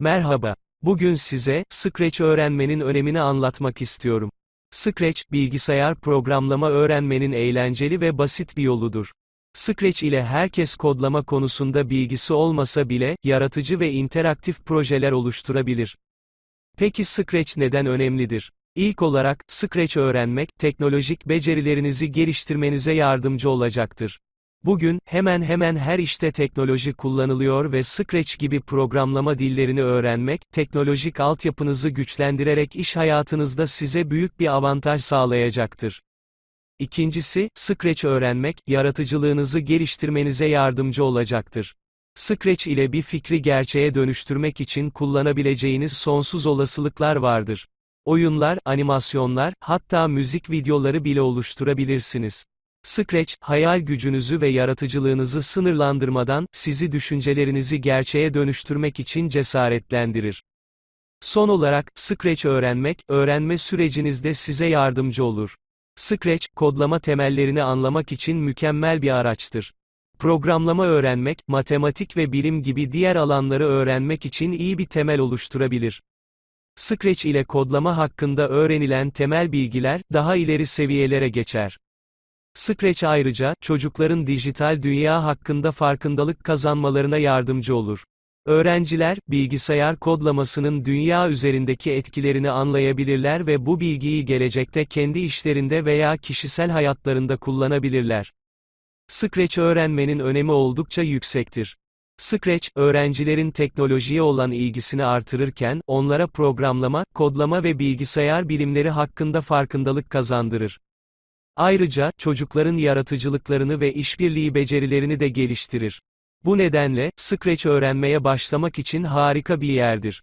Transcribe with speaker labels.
Speaker 1: Merhaba. Bugün size, Scratch öğrenmenin önemini anlatmak istiyorum. Scratch, bilgisayar programlama öğrenmenin eğlenceli ve basit bir yoludur. Scratch ile herkes kodlama konusunda bilgisi olmasa bile, yaratıcı ve interaktif projeler oluşturabilir. Peki Scratch neden önemlidir? İlk olarak, Scratch öğrenmek, teknolojik becerilerinizi geliştirmenize yardımcı olacaktır. Bugün, hemen hemen her işte teknoloji kullanılıyor ve Scratch gibi programlama dillerini öğrenmek, teknolojik altyapınızı güçlendirerek iş hayatınızda size büyük bir avantaj sağlayacaktır. İkincisi, Scratch öğrenmek, yaratıcılığınızı geliştirmenize yardımcı olacaktır. Scratch ile bir fikri gerçeğe dönüştürmek için kullanabileceğiniz sonsuz olasılıklar vardır. Oyunlar, animasyonlar, hatta müzik videoları bile oluşturabilirsiniz. Scratch, hayal gücünüzü ve yaratıcılığınızı sınırlandırmadan, sizi düşüncelerinizi gerçeğe dönüştürmek için cesaretlendirir. Son olarak, Scratch öğrenmek, öğrenme sürecinizde size yardımcı olur. Scratch, kodlama temellerini anlamak için mükemmel bir araçtır. Programlama öğrenmek, matematik ve bilim gibi diğer alanları öğrenmek için iyi bir temel oluşturabilir. Scratch ile kodlama hakkında öğrenilen temel bilgiler, daha ileri seviyelere geçer. Scratch ayrıca, çocukların dijital dünya hakkında farkındalık kazanmalarına yardımcı olur. Öğrenciler, bilgisayar kodlamasının dünya üzerindeki etkilerini anlayabilirler ve bu bilgiyi gelecekte kendi işlerinde veya kişisel hayatlarında kullanabilirler. Scratch öğrenmenin önemi oldukça yüksektir. Scratch, öğrencilerin teknolojiye olan ilgisini artırırken, onlara programlama, kodlama ve bilgisayar bilimleri hakkında farkındalık kazandırır. Ayrıca, çocukların yaratıcılıklarını ve işbirliği becerilerini de geliştirir. Bu nedenle, Scratch öğrenmeye başlamak için harika bir yerdir.